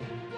thank you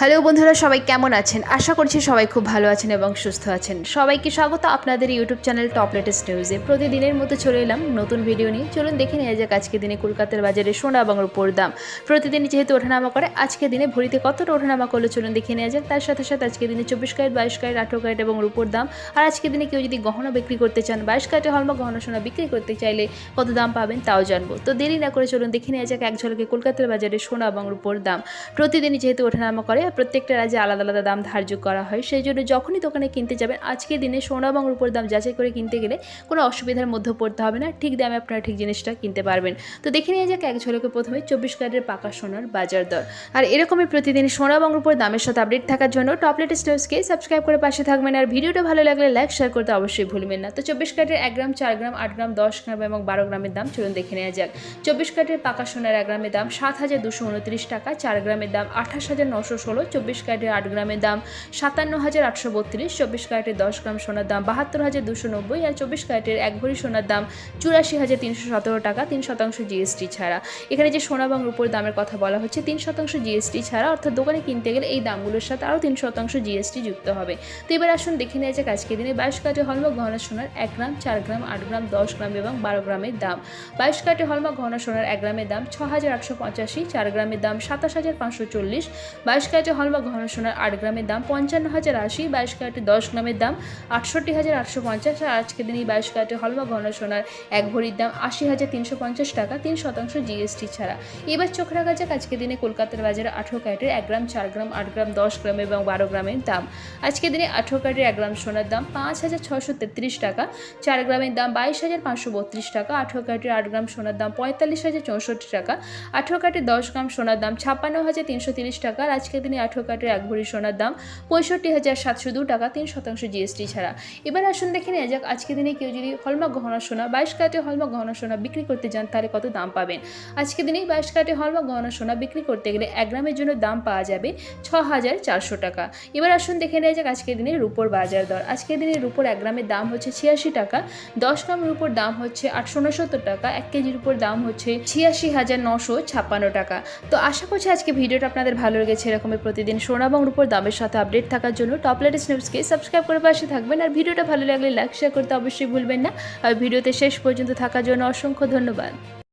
hello বন্ধুরা, সবাই কেমন আছেন? আশা করছি সবাই খুব ভালো আছেন এবং সুস্থ আছেন। সবাইকে স্বাগত আপনাদের ইউটিউব চ্যানেল টপ লেটেস্ট নিউজে। প্রতিদিনের মতো চলে এলাম নতুন ভিডিও নিয়ে। চলুন দেখে নেওয়া যাক আজকে দিনে কলকাতার বাজারে সোনা এবং রূপোর দাম। প্রতিদিন যেহেতু ওঠানামা করে আজকে দিনে ভরিতে কতটা ওঠানামা করল চলুন দেখে নেওয়া যাক। তার সাথে সাথে আজকে দিনে চব্বিশ ক্যারেট, বাইশ ক্যারেট, আঠেরো ক্যারেট এবং রূপোর দাম। আর আজকে দিনে কেউ যদি গহনা বিক্রি করতে চান, বাইশ ক্যারেটে হলমা গহনা সোনা বিক্রি করতে চাইলে কত দাম পাবেন তাও জানব। তো দেরি না করে চলুন দেখে নেওয়া যাক এক ঝলকে কলকাতার বাজারে সোনা এবং রূপোর দাম। প্রতিদিনই যেহেতু ওঠানামা করে প্রত্যেকটা রাজ্যে আলাদা আলাদা দাম ধার্য করা হয়। সেই জন্য যখনই দোকানে কিনতে যাবেন, আজকের দিনে সোনা এবং রূপোর দাম যাচাই করে কিনতে গেলে কোনো অসুবিধার মধ্যে পড়তে হবে না। ঠিক দামে আপনারা ঠিক জিনিসটা কিনতে পারবেন। তো দেখে নিয়ে যাক এক ঝলকে প্রথমে চব্বিশ ক্যারেটের পাকা সোনার বাজার দর। আর এরকমই প্রতিদিন সোনা এবং রূপোর দামের সাথে আপডেট থাকার জন্য টপ লেটেস্ট নিউজকে সাবস্ক্রাইব করে পাশে থাকবেন। আর ভিডিওটা ভালো লাগলে লাইক, শেয়ার করতে অবশ্যই ভুলবেন না। তো চব্বিশ ক্যারেটের এক গ্রাম, চার গ্রাম, আট গ্রাম, দশ গ্রাম এবং বারো গ্রামের দাম চলুন দেখে নেওয়া যাক। চব্বিশ ক্যারেটের পাকা সোনার এক গ্রামের দাম সাত হাজার দুশো উনত্রিশ টাকা, চার গ্রামের দাম আঠাশ হাজার নশো ষোলো চব্বিশ ক্যারেটের আট গ্রামের দাম, সাতান্ন হাজার আটশো বত্রিশ, চব্বিশ ক্যারেটের দশ গ্রাম সোনার দাম, বাহাত্তর হাজার দুশো নব্বই আর চব্বিশ ক্যারেটের এক ভরি সোনার দাম চুরাশি হাজার তিনশো সতেরো টাকা, তিন শতাংশ জিএসটি ছাড়া। এখানে যে সোনা এবং রূপোর দামের কথা বলা হচ্ছে, তিন শতাংশ জিএসটি ছাড়া, অর্থাৎ দোকানে কিনতে গেলে এই দামগুলোর সাথে আরও তিন শতাংশ জিএসটি যুক্ত হবে। তো এবার আসুন দেখে নেওয়া যাক আজকের দিনে বাইশ কাটে হলমার্ক গহনা সোনার এক গ্রাম, চার গ্রাম, আট গ্রাম, দশ গ্রাম এবং বারো গ্রামের দাম। বাইশ কাটে হলমার্ক গহনা সোনার এক গ্রামের দাম ছ হাজার আটশো পঁচাশি, চার গ্রামের দাম সাতাশ হাজার পাঁচশো চল্লিশ, বাইশ কাটে হলমার্ক গহনা সোনার আট গ্রামের দাম, পঞ্চান্ন হাজার আশি বাইশ কাটে দশ গ্রামের দাম, আটষট্টি হাজার আটশো পঞ্চাশ, আর আজকের দিনে বাইশ কাটে হলমার্ক গহনা সোনার এক ভরির দাম আশি হাজার তিনশো পঞ্চাশ টাকা, তিন শতাংশ জিএসটি ছাড়া। এবার চোখ রাখা যাক আজকের দিনে কলকাতার বাজারে আঠেরো ক্যারেটের এক গ্রাম, চার গ্রাম, আট গ্রাম, দশ গ্রাম এবং বারো গ্রামের দাম। আজকের দিনে আঠেরো ক্যারেটের এক গ্রাম সোনার দাম পাঁচ হাজার ছশো তেত্রিশ টাকা, চার গ্রামের দাম বাইশ হাজার পাঁচশো বত্রিশ টাকা, আঠেরো ক্যারেটের আট গ্রাম সোনার দাম পঁয়তাল্লিশ হাজার চৌষট্টি টাকা, আঠেরো ক্যারেটের দশ গ্রাম সোনার দাম ছাপ্পান্ন হাজার তিনশো তিরিশ টাকা, আর আজকের দিনে আঠেরো ক্যারেটের এক ভরি সোনার দাম পঁয়ষট্টি হাজার সাতশো দু টাকা, তিন শতাংশ জিএসটি ছাড়া। এবার আসুন দেখে নেওয়া যাক আজকের দিনে কেউ যদি হলমা গহনা সোনা, বাইশ কাটে হলমা গহনা সোনা বিক্রি করতে যান, তাহলে কত দাম পাবেন? আজকে দিনেই বাইশ কাটে হলমা গহনা সোনা বিক্রি করতে গেলে এক গ্রামের জন্য দাম পাওয়া যাবে ছ হাজার চারশো টাকা। এবার আসুন দেখে নেওয়া যাক আজকের দিনে রুপোর বাজার দর। আজকের দিনে রুপোর এক গ্রামের দাম হচ্ছে ছিয়াশি টাকা, দশ গ্রাম রুপোর দাম হচ্ছে আটশো উনসত্তর টাকা, এক কেজির উপর দাম হচ্ছে ছিয়াশি হাজার নশো ছাপ্পান্ন টাকা। তো আশা করছি আজকে ভিডিওটা আপনাদের ভালো লেগেছে এরকমের প্রতিদিন সোনা এবং রূপর দামের সাথে আপডেট থাকার জন্য টপ লেটেস্ট নিউজকে সাবস্ক্রাইব করে পাশে থাকবেন। আর ভিডিওটা ভালো লাগলে লাইক শেয়ার করতে অবশ্যই ভুলবেন না। আর ভিডিওতে শেষ পর্যন্ত থাকার জন্য অসংখ্য ধন্যবাদ।